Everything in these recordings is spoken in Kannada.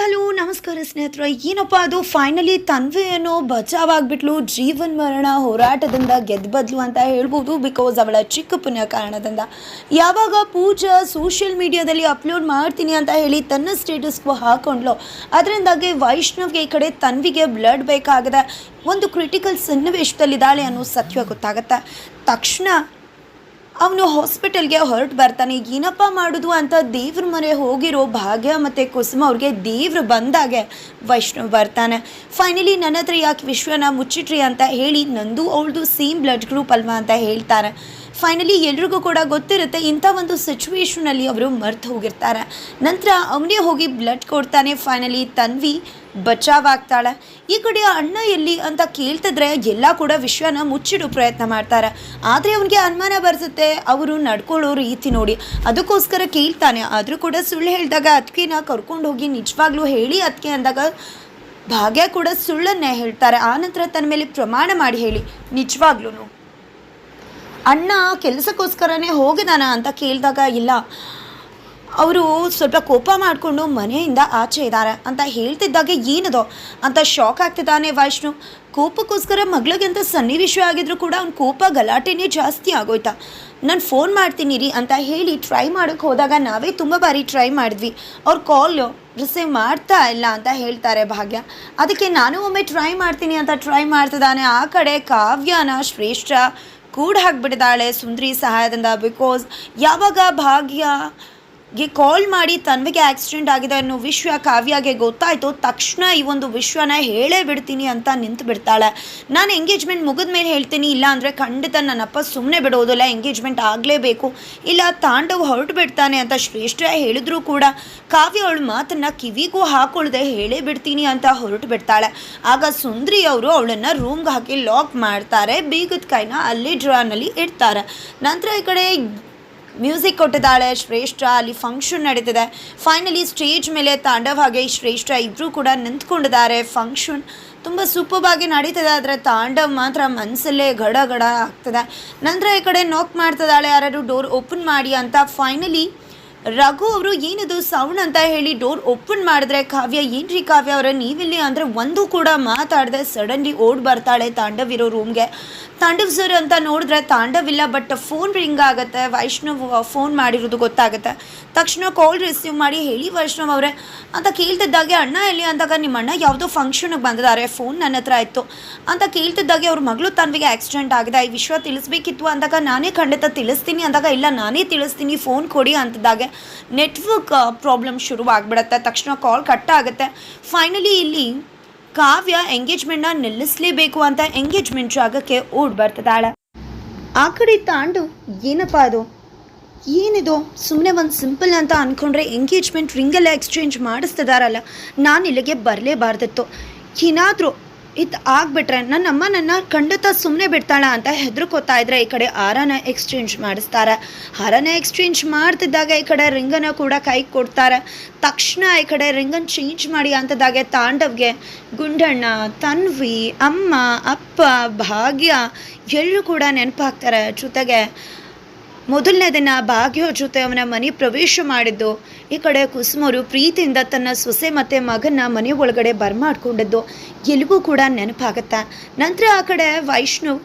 ಹಲೋ, ನಮಸ್ಕಾರ ಸ್ನೇಹಿತರೆ. ಏನಪ್ಪ ಅದು? ಫೈನಲಿ ತನ್ವಿ ಏನೋ ಬಚಾವಾಗ್ಬಿಟ್ಲು. ಜೀವನ್ ಮರಣ ಹೋರಾಟದಿಂದ ಗೆದ್ದು ಬದ್ಲು ಅಂತ ಹೇಳ್ಬೋದು ಬಿಕಾಸ್ ಅವಳ ಚಿಕ್ಕ ಪುಣ್ಯ ಕಾರಣದಿಂದ. ಯಾವಾಗ ಪೂಜಾ ಸೋಷಿಯಲ್ ಮೀಡಿಯಾದಲ್ಲಿ ಅಪ್ಲೋಡ್ ಮಾಡ್ತೀನಿ ಅಂತ ಹೇಳಿ ತನ್ನ ಸ್ಟೇಟಸ್ಗೂ ಹಾಕೊಂಡ್ಲು. ಅದರಿಂದಾಗಿ ವೈಷ್ಣವ್ಗೆ ಈ ಕಡೆ ತನ್ವಿಗೆ ಬ್ಲಡ್ ಬೇಕಾಗದೆ ಒಂದು ಕ್ರಿಟಿಕಲ್ ಸನ್ನಿವೇಶದಲ್ಲಿದ್ದಾಳೆ ಅನ್ನೋ ಸತ್ಯ ಗೊತ್ತಾಗುತ್ತೆ. ತಕ್ಷಣ ಅವನು ಹಾಸ್ಪಿಟಲ್ಗೆ ಹೊರಟು ಬರ್ತಾನೆ. ಏನಪ್ಪ ಮಾಡೋದು ಅಂತ ದೇವ್ರ ಮನೆ ಹೋಗಿರೋ ಭಾಗ್ಯ ಮತ್ತು ಕುಸುಮ ಅವ್ರಿಗೆ ದೇವ್ರು ಬಂದಾಗೆ ವೈಷ್ಣವ್ ಬರ್ತಾನೆ. ಫೈನಲಿ ನನ್ನ ಹತ್ರ ಯಾಕೆ ವಿಶ್ವನ ಮುಚ್ಚಿಟ್ರಿ ಅಂತ ಹೇಳಿ ನಂದು ಅವಳದು ಸೇಮ್ ಬ್ಲಡ್ ಗ್ರೂಪ್ ಅಲ್ವಾ ಅಂತ ಹೇಳ್ತಾರೆ. ಫೈನಲಿ ಎಲ್ರಿಗೂ ಕೂಡ ಗೊತ್ತಿರುತ್ತೆ ಇಂಥ ಒಂದು ಸಿಚುವೇಶನಲ್ಲಿ ಅವರು ಮರ್ತು ಹೋಗಿರ್ತಾರೆ. ನಂತರ ಅವನೇ ಹೋಗಿ ಬ್ಲಡ್ ಕೊಡ್ತಾನೆ. ಫೈನಲಿ ತನ್ವಿ ಬಚಾವಾಗ್ತಾಳೆ. ಈ ಕಡೆ ಅಣ್ಣ ಎಲ್ಲಿ ಅಂತ ಕೇಳ್ತಿದ್ರೆ ಎಲ್ಲ ಕೂಡ ವಿಶ್ವನ ಮುಚ್ಚಿಡೋ ಪ್ರಯತ್ನ ಮಾಡ್ತಾರೆ. ಆದರೆ ಅವನಿಗೆ ಅನುಮಾನ ಬರ್ಸುತ್ತೆ, ಅವರು ನಡ್ಕೊಳ್ಳೋ ರೀತಿ ನೋಡಿ. ಅದಕ್ಕೋಸ್ಕರ ಕೇಳ್ತಾನೆ. ಆದರೂ ಕೂಡ ಸುಳ್ಳು ಹೇಳಿದಾಗ ಅದಕ್ಕಿನ ಕರ್ಕೊಂಡು ಹೋಗಿ ನಿಜವಾಗ್ಲೂ ಹೇಳಿ ಅದಕ್ಕೆ ಅಂದಾಗ ಭಾಗ್ಯ ಕೂಡ ಸುಳ್ಳನ್ನೇ ಹೇಳ್ತಾರೆ. ಆನಂತರ ತನ್ನ ಮೇಲೆ ಪ್ರಮಾಣ ಮಾಡಿ ಹೇಳಿ ನಿಜವಾಗ್ಲೂ ಅಣ್ಣ, ಕೆಲಸಕ್ಕೋಸ್ಕರನೇ ಹೋಗಿದಾನ ಅಂತ ಕೇಳಿದಾಗ, ಇಲ್ಲ. ಅವರು ಸ್ವಲ್ಪ ಕೋಪ ಮಾಡಿಕೊಂಡು ಮನೆಯಿಂದ ಆಚೆ ಇದ್ದಾರೆ ಅಂತ ಹೇಳ್ತಿದ್ದಾಗೆ ಏನದೋ? ಅಂತ ಶಾಕ್ ಆಗ್ತಿದ್ದಾನೆ ವೈಷ್ಣು. ಕೋಪಕ್ಕೋಸ್ಕರ ಮಗಳಿಗೆ ಅಂತ ಸನ್ನಿವೇಶ ಆಗಿದ್ರು ಕೂಡ ಅವ್ನ ಕೋಪ ಗಲಾಟೆನೇ ಜಾಸ್ತಿ ಆಗೋಯ್ತಾ? ನಾನು ಫೋನ್ ಮಾಡ್ತೀನಿ ರೀ ಅಂತ ಹೇಳಿ ಟ್ರೈ ಮಾಡೋಕ್ಕೆ ಹೋದಾಗ ನಾವೇ ತುಂಬ ಬಾರಿ ಟ್ರೈ ಮಾಡಿದ್ವಿ. ಅವ್ರ ಕಾಲ್ ರಿಸೀವ್ ಮಾಡ್ತಾ ಇಲ್ಲ ಅಂತ ಹೇಳ್ತಾರೆ ಭಾಗ್ಯ. ಅದಕ್ಕೆ ನಾನು ಒಮ್ಮೆ ಟ್ರೈ ಮಾಡ್ತೀನಿ ಅಂತ ಟ್ರೈ ಮಾಡ್ತಿದ್ದಾನೆ. ಆ ಕಡೆ ಕಾವ್ಯನ ಶ್ರೇಷ್ಠ ಕೂಡ ಹಾಕ್ಬಿಟ್ಟಿದ್ದಾಳೆ ಸುಂದರಿ ಸಹಾಯದಿಂದ ಬಿಕಾಸ್ ಯಾವಾಗ ಭಾಗ್ಯ ಗೆ ಕಾಲ್ ಮಾಡಿ ತನ್ವಿಗೆ ಆಕ್ಸಿಡೆಂಟ್ ಆಗಿದೆ ಅನ್ನೋ ವಿಶ್ವ ಕಾವ್ಯಗೆ ಗೊತ್ತಾಯಿತು. ತಕ್ಷಣ ಈ ಒಂದು ವಿಶ್ವನ ಹೇಳೇ ಬಿಡ್ತೀನಿ ಅಂತ ನಿಂತು ಬಿಡ್ತಾಳೆ. ನಾನು ಎಂಗೇಜ್ಮೆಂಟ್ ಮುಗಿದ ಮೇಲೆ ಹೇಳ್ತೀನಿ. ಇಲ್ಲ ಅಂದರೆ ಖಂಡಿತ ನನ್ನಪ್ಪ ಸುಮ್ಮನೆ ಬಿಡೋದಿಲ್ಲ. ಎಂಗೇಜ್ಮೆಂಟ್ ಆಗಲೇಬೇಕು. ಇಲ್ಲ, ತಾಂಡವ್ ಹೊರಟು ಬಿಡ್ತಾನೆ ಅಂತ ಶ್ರೇಷ್ಠ ಹೇಳಿದ್ರೂ ಕೂಡ ಕಾವ್ಯ ಅವಳ ಮಾತನ್ನು ಕಿವಿಗೂ ಹಾಕೊಳ್ಳದೆ ಹೇಳೇ ಬಿಡ್ತೀನಿ ಅಂತ ಹೊರಟು ಬಿಡ್ತಾಳೆ ಆಗ ಸುಂದ್ರಿ ಅವರು ಅವಳನ್ನು ರೂಮ್ಗೆ ಹಾಕಿ ಲಾಕ್ ಮಾಡ್ತಾರೆ. ಬೀಗದ ಕೈನ ಅಲ್ಲಿ ಡ್ರಾನಲ್ಲಿ ಇಡ್ತಾರೆ. ನಂತರ ಈ ಕಡೆ ಮ್ಯೂಸಿಕ್ ಕೊಟ್ಟಿದ್ದಾಳೆ, ಶ್ರೇಷ್ಠ. ಅಲ್ಲಿ ಫಂಕ್ಷನ್ ನಡೀತಿದೆ. ಫೈನಲಿ ಸ್ಟೇಜ್ ಮೇಲೆ ತಾಂಡವ್ ಹಾಗೆ ಶ್ರೇಷ್ಠ ಇಬ್ಬರೂ ಕೂಡ ನಿಂತ್ಕೊಂಡಿದ್ದಾರೆ. ಫಂಕ್ಷನ್ ತುಂಬ ಸೂಪರ್ಬಾಗಿ ನಡೀತದೆ, ಆದರೆ ತಾಂಡವ್ ಮಾತ್ರ ಮನಸ್ಸಲ್ಲೇ ಗಡ ಗಡ ಆಗ್ತದೆ. ನಂತರ ಈ ಕಡೆ ನೋಕ್ ಮಾಡ್ತಿದ್ದಾಳೆ, ಯಾರಾದರೂ ಡೋರ್ ಓಪನ್ ಮಾಡಿ ಅಂತ ಫೈನಲಿ ರಘು ಅವರು ಏನಿದು ಸೌಂಡ್ ಅಂತ ಹೇಳಿ ಡೋರ್ ಓಪನ್ ಮಾಡಿದ್ರೆ ಕಾವ್ಯ, ಏನ್ರಿ ಕಾವ್ಯ ಅವರ, ನೀವಿಲ್ಲಿ ಅಂದರೆ ಒಂದು ಕೂಡ ಮಾತಾಡದೆ ಸಡನ್ಲಿ ಓಡ್ ಬರ್ತಾಳೆ ತಾಂಡವ್ ಇರೋ ರೂಮ್ಗೆ ತಾಂಡವ್ ಸರ್ ಅಂತ ನೋಡಿದ್ರೆ ತಾಂಡವ್ ಇಲ್ಲ ಬಟ್ ಫೋನ್ ರಿಂಗ್ ಆಗುತ್ತೆ. ವೈಷ್ಣವ್ ಫೋನ್ ಮಾಡಿರೋದು ಗೊತ್ತಾಗುತ್ತೆ. ತಕ್ಷಣ ಕಾಲ್ ರಿಸೀವ್ ಮಾಡಿ ಹೇಳಿ ವೈಷ್ಣವ್ ಅವರೇ, ಅಂತ ಕೇಳ್ತಿದ್ದಾಗೆ ಅಣ್ಣ ಎಲ್ಲಿ? ಅಂದಾಗ, ನಿಮ್ಮ ಅಣ್ಣ ಯಾವುದೋ ಫಂಕ್ಷನ್ಗೆ ಬಂದಿದ್ದಾರೆ. ಫೋನ್ ನನ್ನ ಹತ್ರ ಇತ್ತು ಅಂತ ಕೇಳ್ತಿದ್ದಾಗೆ ಅವ್ರ ಮಗಳು ತನ್ವಿಗೆ ಆಕ್ಸಿಡೆಂಟ್ ಆಗಿದೆ. ಈ ವಿಶ್ವ ತಿಳಿಸ್ಬೇಕಿತ್ತು. ಅಂದಾಗ, ನಾನೇ ಖಂಡಿತ ತಿಳಿಸ್ತೀನಿ. ಅಂದಾಗ, ಇಲ್ಲ, ನಾನೇ ತಿಳಿಸ್ತೀನಿ. ಫೋನ್ ಕೊಡಿ ಅಂತಿದ್ದಾಗೆ. ನೆಟ್ವರ್ಕ್ ಪ್ರಾಬ್ಲಮ್ ಶುರು ಆಗಿಬಿಡುತ್ತೆ ತಕ್ಷಣ ಕಾಲ್ ಕಟ್ ಆಗುತ್ತೆ ಫೈನಲಿ ಇಲ್ಲಿ ಕಾವ್ಯ ಎಂಗೇಜ್ಮೆಂಟ್ನ ನಿಲ್ಲಿಸಲೇಬೇಕು ಅಂತ ಎಂಗೇಜ್ಮೆಂಟ್ ಜಾಗಕ್ಕೆ ಓಡ್ ಬರ್ತಿದ್ದಾಳೆ. ಆ ಕಡೆ ತಾಂಡು, ಏನಪ್ಪ ಅದು? ಏನಿದು? ಸುಮ್ಮನೆ ಒಂದು ಸಿಂಪಲ್ ಅಂತ ಅಂದ್ಕೊಂಡ್ರೆ ಎಂಗೇಜ್ಮೆಂಟ್ ರಿಂಗೆಲ್ಲ ಎಕ್ಸ್ಚೇಂಜ್ ಮಾಡಿಸ್ತಿದಾರಲ್ಲ. ನಾನು ಇಲ್ಲಿಗೆ ಬರಲೇಬಾರ್ದಿತ್ತು. ಏನಾದರೂ ಇದು ಆಗ್ಬಿಟ್ರೆ ನನ್ನ ಅಮ್ಮ ನನ್ನ ಖಂಡಿತ ಸುಮ್ಮನೆ ಬಿಡ್ತಾಳ ಅಂತ ಹೆದರ್ಕೋತಾ ಇದ್ರೆ ಈ ಕಡೆ ಹಾರನ ಎಕ್ಸ್ಚೇಂಜ್ ಮಾಡಿಸ್ತಾರೆ. ಹಾರನ ಎಕ್ಸ್ಚೇಂಜ್ ಮಾಡ್ತಿದ್ದಾಗ ಈ ಕಡೆ ರಿಂಗನ್ನು ಕೂಡ ಕೈ ಕೊಡ್ತಾರೆ. ತಕ್ಷಣ ಈ ಕಡೆ ರಿಂಗನ್ನು ಚೇಂಜ್ ಮಾಡಿ ಅಂತದಾಗೆ ತಾಂಡವ್ಗೆ ಗುಂಡಣ್ಣ, ತನ್ವಿ, ಅಮ್ಮ, ಅಪ್ಪ, ಭಾಗ್ಯ ಎಲ್ಲರೂ ಕೂಡ ನೆನಪಾಗ್ತಾರೆ ಜೊತೆಗೆ. ಮೊದಲನೇ ದಿನ ಭಾಗ್ಯ ಜೊತೆ ಅವನ ಮನೆ ಪ್ರವೇಶ ಮಾಡಿದ್ದು. ಈ ಕಡೆ ಕುಸುಮರು ಪ್ರೀತಿಯಿಂದ ತನ್ನ ಸೊಸೆ ಮತ್ತು ಮಗನ ಮನೆ ಒಳಗಡೆ ಬರ್ಮಾಡ್ಕೊಂಡಿದ್ದು. ಎಲ್ಲಿಗೂ ಕೂಡ ನೆನಪಾಗತ್ತೆ? ನಂತರ ಆ ಕಡೆ ವೈಷ್ಣವ್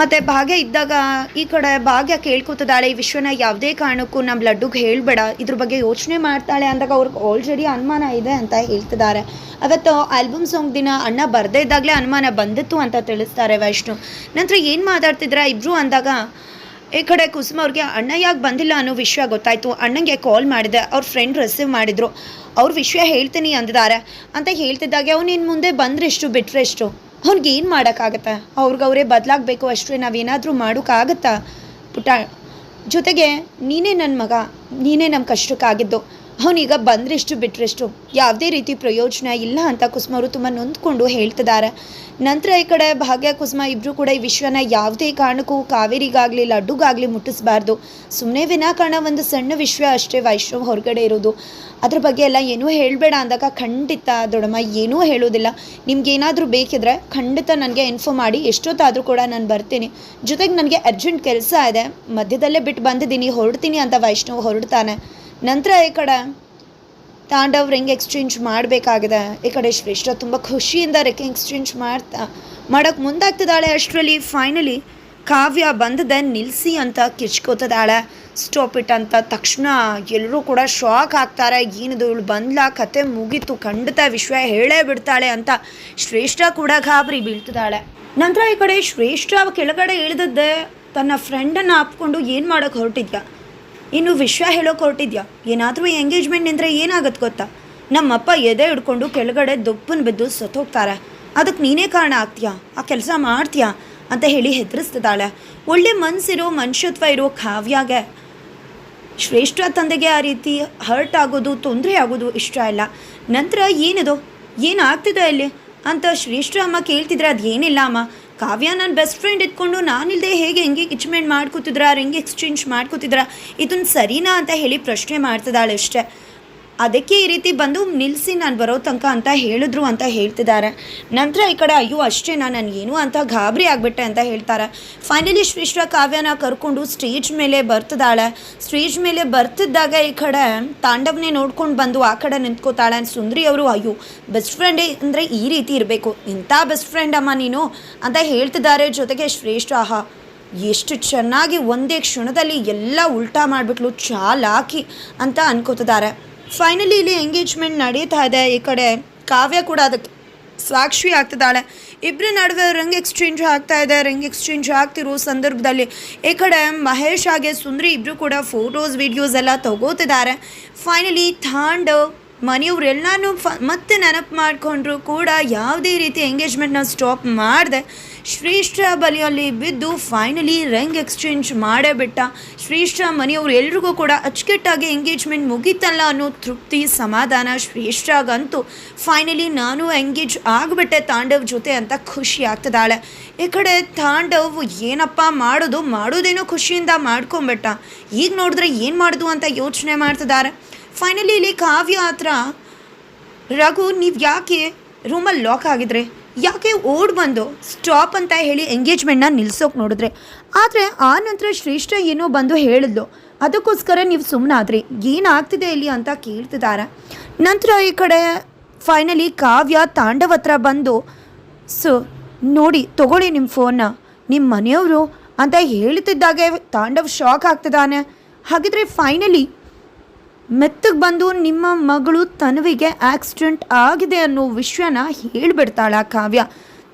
ಮತ್ತು ಭಾಗ್ಯ ಇದ್ದಾಗ ಈ ಕಡೆ ಭಾಗ್ಯ ಕೇಳ್ಕೊತಿದ್ದಾಳೆ. ಈ ವಿಶ್ವನ ಯಾವುದೇ ಕಾರಣಕ್ಕೂ ನಮ್ಮ ಲಡ್ಡುಗೆ ಹೇಳಬೇಡ. ಇದ್ರ ಬಗ್ಗೆ ಯೋಚನೆ ಮಾಡ್ತಾಳೆ ಅಂದಾಗ ಅವ್ರಿಗೆ ಆಲ್ರೆಡಿ ಅನುಮಾನ ಇದೆ ಅಂತ ಹೇಳ್ತಿದ್ದಾರೆ. ಅವತ್ತು ಆಲ್ಬಮ್ ಸಾಂಗ್ ದಿನ ಅಣ್ಣ ಬರದೇ ಇದ್ದಾಗಲೇ ಅನುಮಾನ ಬಂದಿತ್ತು ಅಂತ ತಿಳಿಸ್ತಾರೆ ವೈಷ್ಣು. ನಂತರ ಏನು ಮಾತಾಡ್ತಿದ್ರ? ಇಬ್ಬರು ಅಂದಾಗ ಈ ಕಡೆ ಕುಸುಮ ಅವ್ರಿಗೆ ಅಣ್ಣ ಯಾಕೆ ಬಂದಿಲ್ಲ ಅನ್ನೋ ವಿಷಯ ಗೊತ್ತಾಯಿತು. ಅಣ್ಣಂಗೆ ಕಾಲ್ ಮಾಡಿದೆ. ಅವ್ರ ಫ್ರೆಂಡ್ ರಿಸೀವ್ ಮಾಡಿದ್ರು. ಅವ್ರ ವಿಷಯ ಹೇಳ್ತೀನಿ ಅಂದಿದ್ದಾರೆ. ಅಂತ ಹೇಳ್ತಿದ್ದಾಗೆ ಅವ್ನು ಇನ್ನು ಮುಂದೆ ಬಂದ್ರೆಷ್ಟು ಬಿಟ್ರೆಷ್ಟು ಅವ್ನಿಗೆ ಏನು ಮಾಡೋಕ್ಕಾಗತ್ತೆ? ಅವ್ರಿಗವರೇ ಬದಲಾಗಬೇಕು ಅಷ್ಟೇ. ನಾವೇನಾದರೂ ಮಾಡೋಕ್ಕಾಗತ್ತಾ? ಪುಟ ಜೊತೆಗೆ ನೀನೇ ನನ್ನ ಮಗ. ನೀನೇ ನಮ್ಮ ಕಷ್ಟಕ್ಕಾಗಿದ್ದು. ಅವನೀಗ ಬಂದ್ರೆಷ್ಟು ಬಿಟ್ರೆಷ್ಟು ಯಾವುದೇ ರೀತಿ ಪ್ರಯೋಜನ ಇಲ್ಲ ಅಂತ ಕುಸುಮ ಅವರು ತುಂಬ ನೊಂದ್ಕೊಂಡು ಹೇಳ್ತಿದ್ದಾರೆ. ನಂತರ ಈ ಕಡೆ ಭಾಗ್ಯ, ಕುಸುಮ ಇಬ್ಬರು ಕೂಡ ಈ ವಿಷಯನ ಯಾವುದೇ ಕಾರಣಕ್ಕೂ ಕಾವೇರಿಗಾಗಲಿ, ಲಡ್ಡುಗಾಗಲಿ ಮುಟ್ಟಿಸಬಾರ್ದು. ಸುಮ್ಮನೆ ವಿನಾಕಾರಣ ಒಂದು ಸಣ್ಣ ವಿಷಯ ಅಷ್ಟೇ ವೈಷ್ಣವ್ ಹೊರಗಡೆ ಇರೋದು. ಅದ್ರ ಬಗ್ಗೆ ಎಲ್ಲ ಏನೂ ಹೇಳಬೇಡ ಅಂದಾಗ ಖಂಡಿತ ದೊಡ್ಡಮ್ಮ, ಏನೂ ಹೇಳೋದಿಲ್ಲ. ನಿಮ್ಗೇನಾದರೂ ಬೇಕಿದ್ರೆ ಖಂಡಿತ ನನಗೆ ಇನ್ಫಾರ್ಮ್ ಮಾಡಿ, ಎಷ್ಟೊತ್ತಾದರೂ ಕೂಡ ನಾನು ಬರ್ತೀನಿ. ಜೊತೆಗೆ ನನಗೆ ಅರ್ಜೆಂಟ್ ಕೆಲಸ ಇದೆ. ಮಧ್ಯದಲ್ಲೇ ಬಿಟ್ಟು ಬಂದಿದ್ದೀನಿ, ಹೊರಡ್ತೀನಿ ಅಂತ ವೈಷ್ಣವ್ ಹೊರಡ್ತಾನೆ. ನಂತರ ಈ ಕಡೆ ತಾಂಡವ್ ರಿಂಗ್ ಎಕ್ಸ್ಚೇಂಜ್ ಮಾಡಬೇಕಾಗಿದೆ. ಈ ಕಡೆ ಶ್ರೇಷ್ಠ ತುಂಬ ಖುಷಿಯಿಂದ ರೆಕ್ಕೆ ಎಕ್ಸ್ಚೇಂಜ್ ಮಾಡ್ತಾ ಮಾಡೋಕ್ಕೆ ಮುಂದಾಗ್ತಿದ್ದಾಳೆ ಅಷ್ಟರಲ್ಲಿ ಫೈನಲಿ ಕಾವ್ಯ ಬಂದದೆ ನಿಲ್ಸಿ ಅಂತ ಕಿಚ್ಕೋತದಾಳೆ ಸ್ಟಾಪ್ ಇಟ್ ಅಂತ ತಕ್ಷಣ ಎಲ್ಲರೂ ಕೂಡ ಶಾಕ್ ಆಗ್ತಾರೆ. ಏನಿದು ಇವಳು ಬಂದ್ಲ? ಕತೆ ಮುಗೀತು, ಖಂಡಿತ ವಿಶ್ವ ಹೇಳೇ ಬಿಡ್ತಾಳೆ ಅಂತ ಶ್ರೇಷ್ಠ ಕೂಡ ಗಾಬರಿ ಬೀಳ್ತಿದ್ದಾಳೆ. ನಂತರ ಈ ಕಡೆ ಶ್ರೇಷ್ಠ ಕೆಳಗಡೆ ಇಳಿದದ್ದೆ ತನ್ನ ಫ್ರೆಂಡನ್ನು ಆಪ್ಕೊಂಡು ಏನು ಮಾಡೋಕ್ಕೆ ಹೊರಟಿದ್ಯಾ? ಇನ್ನು ವಿಶ್ವ ಹೇಳೋಕೆ ಹೊರಟಿದ್ಯಾ ಏನಾದರೂ ಎಂಗೇಜ್ಮೆಂಟ್ ನಿಂದರೆ ಏನಾಗತ್ತೆ ಗೊತ್ತಾ? ನಮ್ಮಪ್ಪ ಎದೆ ಹಿಡ್ಕೊಂಡು ಕೆಳಗಡೆ ದೊಪ್ಪನ್ನು ಬಿದ್ದು ಸತ್ತೋಗ್ತಾರೆ. ಅದಕ್ಕೆ ನೀನೇ ಕಾರಣ ಆಗ್ತೀಯಾ? ಆ ಕೆಲಸ ಮಾಡ್ತೀಯಾ? ಅಂತ ಹೇಳಿ ಹೆದರಿಸ್ತಿದ್ದಾಳೆ. ಒಳ್ಳೆ ಮನಸ್ಸಿರೋ ಮನುಷ್ಯತ್ವ ಇರೋ ಕಾವ್ಯಾಗೆ. ಶ್ರೇಷ್ಠ ತಂದೆಗೆ ಆ ರೀತಿ ಹರ್ಟ್ ಆಗೋದು, ತೊಂದರೆ ಆಗೋದು ಇಷ್ಟ ಇಲ್ಲ. ನಂತರ ಏನಿದು? ಏನಾಗ್ತಿದೆ ಇಲ್ಲಿ ಅಂತ ಶ್ರೇಷ್ಠ ಅಮ್ಮ ಕೇಳ್ತಿದ್ರೆ ಅದು ಏನಿಲ್ಲ ಅಮ್ಮ. ಕಾವ್ಯ ನನ್ನ ಬೆಸ್ಟ್ ಫ್ರೆಂಡ್ ಇಟ್ಕೊಂಡು ನಾನಿಲ್ಲದೆ ಹೇಗೆ ಹೆಂಗೆ ಕಿಚ್ಮೆಂಟ್ ಮಾಡ್ಕೋತಿದ್ರ ಹೆಂಗೆ ಎಕ್ಸ್ಚೇಂಜ್ ಮಾಡ್ಕೋತಿದ್ರ ಇದನ್ನು ಸರಿನಾ ಅಂತ ಹೇಳಿ ಪ್ರಶ್ನೆ ಮಾಡ್ತಿದ್ದಾಳೆ ಅಷ್ಟೇ. ಅದಕ್ಕೆ ಈ ರೀತಿ ಬಂದು ನಿಲ್ಲಿಸಿ ನಾನು ಬರೋ ತನಕ ಅಂತ ಹೇಳಿದ್ರು ಅಂತ ಹೇಳ್ತಿದ್ದಾರೆ. ನಂತರ ಈ ಕಡೆ ಅಯ್ಯೋ ಅಷ್ಟೇನಾ ಏನು ಅಂತ ಗಾಬರಿ ಆಗಿಬಿಟ್ಟೆ ಅಂತ ಹೇಳ್ತಾರೆ. ಫೈನಲಿ ಶ್ರೇಷ್ಠ ಕಾವ್ಯನ ಕರ್ಕೊಂಡು ಸ್ಟೇಜ್ ಮೇಲೆ ಬರ್ತಿದ್ದಾಳೆ. ಸ್ಟೇಜ್ ಮೇಲೆ ಬರ್ತಿದ್ದಾಗ ಈ ಕಡೆ ತಾಂಡವನೇ ನೋಡ್ಕೊಂಡು ಬಂದು ಆ ಕಡೆ ನಿಂತ್ಕೋತಾಳೆ. ಸುಂದ್ರಿ ಅವರು, ಅಯ್ಯೋ ಬೆಸ್ಟ್ ಫ್ರೆಂಡೇ ಅಂದರೆ ಈ ರೀತಿ ಇರಬೇಕು. ಇಂಥ ಬೆಸ್ಟ್ ಫ್ರೆಂಡ್ ಅಮ್ಮ ನೀನು? ಅಂತ ಹೇಳ್ತಿದ್ದಾರೆ. ಜೊತೆಗೆ ಶ್ರೇಷ್ಠ, ಆಹಾ, ಎಷ್ಟು ಚೆನ್ನಾಗಿ ಒಂದೇ ಕ್ಷಣದಲ್ಲಿ ಎಲ್ಲ ಉಲ್ಟಾ ಮಾಡಿಬಿಟ್ಲು ಚಾಲಾಕಿ ಅಂತ ಅನ್ಕೋತಿದ್ದಾರೆ. ಫೈನಲಿ ಇಲ್ಲಿ ಎಂಗೇಜ್ಮೆಂಟ್ ನಡೀತಾ ಇದೆ ಈ ಕಡೆ. ಕಾವ್ಯ ಕೂಡ ಅದಕ್ಕೆ ಸಾಕ್ಷಿ ಆಗ್ತಿದ್ದಾಳೆ. ಇಬ್ಬರ ನಡುವೆ ರಿಂಗ್ ಎಕ್ಸ್ಚೇಂಜ್ ಆಗ್ತಾ ಇದೆ. ರಿಂಗ್ ಎಕ್ಸ್ಚೇಂಜ್ ಆಗ್ತಿರೋ ಸಂದರ್ಭದಲ್ಲಿ ಈ ಕಡೆ ಮಹೇಶ್ ಹಾಗೆ ಸುಂದ್ರಿ ಇಬ್ಬರು ಕೂಡ ಫೋಟೋಸ್ ವಿಡಿಯೋಸ್ ಎಲ್ಲ ತಗೋತಿದ್ದಾರೆ. ಫೈನಲಿ ಥಾಂಡ್ ಮನೆಯವ್ರೆಲ್ಲನೂ ಫ ಮತ್ತೆ ನೆನಪು ಮಾಡಿಕೊಂಡ್ರು ಕೂಡ ಯಾವುದೇ ರೀತಿ ಎಂಗೇಜ್ಮೆಂಟ್ನ ಸ್ಟಾಪ್ ಮಾಡಿದೆ. ಶ್ರೇಷ್ಠ ಬಲಿಯಲ್ಲಿ ಬಿದ್ದು ಫೈನಲಿ ರಂಗ್ ಎಕ್ಸ್ಚೇಂಜ್ ಮಾಡೇ ಬಿಟ್ಟ ಶ್ರೀಷ್ಠ ಮನೆಯವರು ಎಲ್ರಿಗೂ ಕೂಡ ಅಚ್ಚುಕಟ್ಟಾಗಿ ಎಂಗೇಜ್ಮೆಂಟ್ ಮುಗೀತಲ್ಲ ಅನ್ನೋ ತೃಪ್ತಿ, ಸಮಾಧಾನ ಶ್ರೇಷ್ಠಗಂತೂ. ಫೈನಲಿ ನಾನು ಎಂಗೇಜ್ ಆಗಿಬಿಟ್ಟೆ ತಾಂಡವ್ ಜೊತೆ ಅಂತ ಖುಷಿ ಆಗ್ತದಾಳೆ. ಈ ಕಡೆ ತಾಂಡವ್ ಏನಪ್ಪ ಮಾಡೋದು, ಮಾಡೋದೇನೋ ಖುಷಿಯಿಂದ ಮಾಡ್ಕೊಂಬಿಟ್ಟ. ಈಗ ನೋಡಿದ್ರೆ ಏನು ಮಾಡೋದು ಅಂತ ಯೋಚನೆ ಮಾಡ್ತಿದ್ದಾರೆ. ಫೈನಲಿ ಇಲ್ಲಿ ಕಾವ್ಯ ಹತ್ರ, ರಘು, ನೀವು ಯಾಕೆ ರೂಮಲ್ಲಿ ಲಾಕ್ ಆಗಿದ್ರೆ? ಯಾಕೆ ಓಡ್ ಬಂದು ಸ್ಟಾಪ್ ಅಂತ ಹೇಳಿ ಎಂಗೇಜ್ಮೆಂಟ್ನ ನಿಲ್ಸೋಕೆ ನೋಡಿದ್ರೆ? ಆದರೆ ಆ ನಂತರ ಶ್ರೇಷ್ಠ ಏನೋ ಬಂದು ಹೇಳಿದ್ಲು. ಅದಕ್ಕೋಸ್ಕರ ನೀವು ಸುಮ್ಮನಾದ್ರಿ ಏನಾಗ್ತಿದೆ ಇಲ್ಲಿ ಅಂತ ಕೇಳ್ತಿದ್ದಾರೆ ನಂತರ ಈ ಕಡೆ ಫೈನಲಿ ಕಾವ್ಯ ತಾಂಡವ ಹತ್ರ ಬಂದು, ಸೊ, ನೋಡಿ, ತಗೊಳ್ಳಿ ನಿಮ್ಮ ಫೋನ್ನ. ನಿಮ್ಮ ಮನೆಯವರು ಅಂತ ಹೇಳ್ತಿದ್ದಾಗೆ ತಾಂಡವ್ ಶಾಕ್ ಆಗ್ತಿದ್ದಾನೆ ಹಾಗಿದ್ರೆ ಫೈನಲಿ ಮೆತ್ತಗೆ ಬಂದು ನಿಮ್ಮ ಮಗಳು ತನುವಿಗೆ ಆಕ್ಸಿಡೆಂಟ್ ಆಗಿದೆ ಅನ್ನೋ ವಿಷಯನ ಹೇಳಿಬಿಡ್ತಾಳ ಕಾವ್ಯ.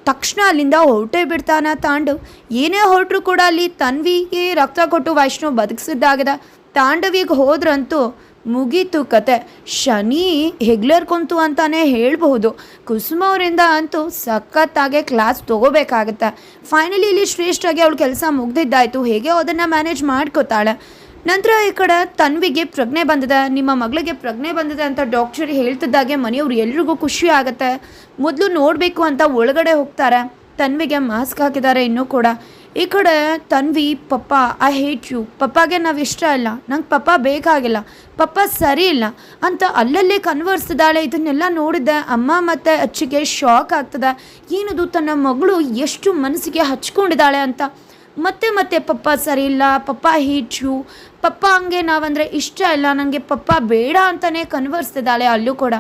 ತಕ್ಷಣ ಅಲ್ಲಿಂದ ಹೊರಟೇ ಬಿಡ್ತಾನ ತಾಂಡವ್. ಏನೇ ಹೊರಟರು ಕೂಡ ಅಲ್ಲಿ ತನ್ವಿಗೆ ರಕ್ತ ಕೊಟ್ಟು ವೈಷ್ಣವ್ ಬದುಕಿಸಿದ್ದಾಗಿದೆ. ತಾಂಡವಿಗೆ ಹೋದ್ರಂತೂ ಮುಗೀತು ಕತೆ. ಶನಿ ಹೆಗ್ಲರ್ಕೊಂತು ಅಂತಾನೆ ಹೇಳ್ಬಹುದು. ಕುಸುಮ ಅವರಿಂದ ಅಂತೂ ಸಖತ್ತಾಗೆ ಕ್ಲಾಸ್ ತೊಗೋಬೇಕಾಗತ್ತೆ. ಫೈನಲಿ ಇಲ್ಲಿ ಶ್ರೇಷ್ಠಾಗಿ ಅವಳು ಕೆಲಸ ಮುಗ್ದಿದ್ದಾಯಿತು. ಹೇಗೆ ಅದನ್ನು ಮ್ಯಾನೇಜ್ ಮಾಡ್ಕೋತಾಳೆ? ನಂತರ ಈ ಕಡೆ ತನ್ವಿಗೆ ಪ್ರಜ್ಞೆ ಬಂದಿದೆ. ನಿಮ್ಮ ಮಗಳಿಗೆ ಪ್ರಜ್ಞೆ ಬಂದಿದೆ ಅಂತ ಡಾಕ್ಟರ್ ಹೇಳ್ತಿದ್ದಾಗೆ ಮನೆಯವ್ರು ಎಲ್ರಿಗೂ ಖುಷಿ ಆಗುತ್ತೆ. ಮೊದಲು ನೋಡಬೇಕು ಅಂತ ಒಳಗಡೆ ಹೋಗ್ತಾರೆ. ತನ್ವಿಗೆ ಮಾಸ್ಕ್ ಹಾಕಿದ್ದಾರೆ ಇನ್ನೂ ಕೂಡ. ಈ ಕಡೆ Tanvi, papa I hate you ಪಪ್ಪಾಗೆ ನಾವು ಇಷ್ಟ ಇಲ್ಲ. ನಂಗೆ ಪಪ್ಪ ಬೇಕಾಗಿಲ್ಲ. ಪಪ್ಪ ಸರಿ ಇಲ್ಲ ಅಂತ ಅಲ್ಲಲ್ಲೇ ಕನ್ವರ್ಸ್ತಿದ್ದಾಳೆ ಇದನ್ನೆಲ್ಲ ನೋಡಿದ್ದೆ. ಅಮ್ಮ ಮತ್ತು ಅಚ್ಚಿಗೆ ಶಾಕ್ ಆಗ್ತದೆ. ಏನದು ತನ್ನ ಮಗಳು ಎಷ್ಟು ಮನಸ್ಸಿಗೆ ಹಚ್ಕೊಂಡಿದ್ದಾಳೆ ಅಂತ. ಮತ್ತೆ ಮತ್ತೆ ಪಪ್ಪ ಸರಿ ಇಲ್ಲ. ಪಪ್ಪ ಹೀಚು ಪಪ್ಪ ಹಂಗೆ ನಾವಂದರೆ ಇಷ್ಟ ಇಲ್ಲ. ನನಗೆ ಪಪ್ಪ ಬೇಡ ಅಂತಲೇ ಕನ್ವರ್ಸ್ತಿದ್ದಾಳೆ ಅಲ್ಲೂ ಕೂಡ.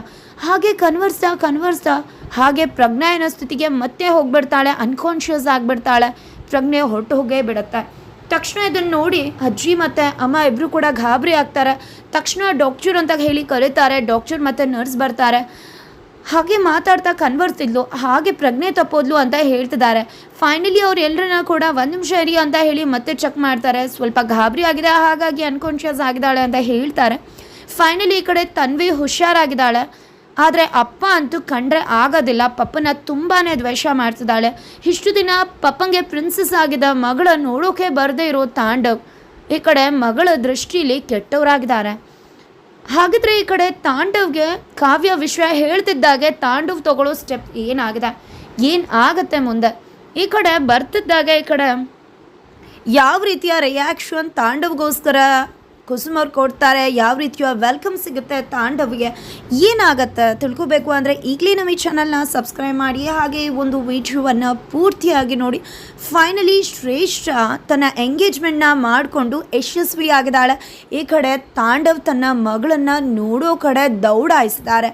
ಹಾಗೆ ಕನ್ವರ್ಸ್ತಾ ಕನ್ವರ್ಸ್ತಾ ಹಾಗೆ ಪ್ರಜ್ಞಾಯನ ಸ್ಥಿತಿಗೆ ಮತ್ತೆ ಹೋಗ್ಬಿಡ್ತಾಳೆ. ಅನ್ಕಾನ್ಷಿಯಸ್ ಆಗಿಬಿಡ್ತಾಳೆ. ಪ್ರಜ್ಞೆ ಹೊರಟು ಹೋಗೇ ಬಿಡುತ್ತೆ. ತಕ್ಷಣ ಇದನ್ನು ನೋಡಿ ಅಜ್ಜಿ ಮತ್ತು ಅಮ್ಮ ಇಬ್ಬರು ಕೂಡ ಗಾಬರಿ ಆಗ್ತಾರೆ. ತಕ್ಷಣ ಡಾಕ್ಟರ್ ಅಂತ ಹೇಳಿ ಕರೀತಾರೆ. ಡಾಕ್ಟರ್ ಮತ್ತು ನರ್ಸ್ ಬರ್ತಾರೆ. ಹಾಗೆ ಮಾತಾಡ್ತಾ ಕನ್ವರ್ಸಿದ್ಲು ಹಾಗೆ ಪ್ರಜ್ಞೆ ತಪ್ಪೋದ್ಲು ಅಂತ ಹೇಳ್ತಿದ್ದಾರೆ. ಫೈನಲಿ ಅವ್ರು ಎಲ್ಲರನ್ನ ಕೂಡ ಒಂದು ನಿಮಿಷ ಇರಿ ಅಂತ ಹೇಳಿ ಮತ್ತೆ ಚೆಕ್ ಮಾಡ್ತಾರೆ. ಸ್ವಲ್ಪ ಗಾಬರಿ ಆಗಿದೆ, ಹಾಗಾಗಿ ಅನ್ಕಾನ್ಷಿಯಸ್ ಆಗಿದ್ದಾಳೆ ಅಂತ ಹೇಳ್ತಾರೆ. ಫೈನಲಿ ಈ ಕಡೆ ತನ್ವಿ ಹುಷಾರಾಗಿದ್ದಾಳೆ. ಆದರೆ ಅಪ್ಪ ಅಂತೂ ಕಂಡ್ರೆ ಆಗೋದಿಲ್ಲ. ಪಪ್ಪನ ತುಂಬಾ ದ್ವೇಷ ಮಾಡ್ತಿದ್ದಾಳೆ. ಇಷ್ಟು ದಿನ ಪಪ್ಪಂಗೆ ಪ್ರಿನ್ಸಸ್ ಆಗಿದ್ದ ಮಗಳ ನೋಡೋಕೆ ಬರದೇ ಇರೋ ತಾಂಡವ್ ಈ ಕಡೆ ಮಗಳ ದೃಷ್ಟಿಲಿ ಕೆಟ್ಟವರಾಗಿದ್ದಾರೆ. ಹಾಗಿದ್ರೆ ಈ ಕಡೆ ತಾಂಡವ್ಗೆ ಕಾವ್ಯ ವಿಷಯ ಹೇಳ್ತಿದ್ದಾಗೆ ತಾಂಡವ್ ತಗೊಳ್ಳೋ ಸ್ಟೆಪ್ ಏನಾಗಿದೆ? ಏನು ಆಗತ್ತೆ ಮುಂದೆ? ಈ ಕಡೆ ಬರ್ತಿದ್ದಾಗೆ ಈ ಕಡೆ. ಯಾವ ರೀತಿಯ ರಿಯಾಕ್ಷನ್ ತಾಂಡವ್ಗೋಸ್ಕರ ಕುಸುಮ್ ಅವ್ರು ಕೊಡ್ತಾರೆ, ಯಾವ ರೀತಿಯ ವೆಲ್ಕಮ್ ಸಿಗುತ್ತೆ ತಾಂಡವಿಗೆ. ಏನಾಗತ್ತೆ ತಿಳ್ಕೊಬೇಕು ಅಂದರೆ ಈಗಲೇ ನಮ್ಮ ಈ ಚಾನಲ್ನ ಸಬ್ಸ್ಕ್ರೈಬ್ ಮಾಡಿ, ಹಾಗೆ ಒಂದು ವಿಡಿಯೋವನ್ನು ಪೂರ್ತಿಯಾಗಿ ನೋಡಿ. ಫೈನಲಿ ಶ್ರೇಷ್ಠ ತನ್ನ ಎಂಗೇಜ್ಮೆಂಟ್ನ ಮಾಡಿಕೊಂಡು ಯಶಸ್ವಿಯಾಗಿದ್ದಾಳೆ. ಈ ಕಡೆ ತಾಂಡವ್ ತನ್ನ ಮಗಳನ್ನು ನೋಡೋ ಕಡೆ ದೌಡಾಯಿಸಿದ್ದಾರೆ.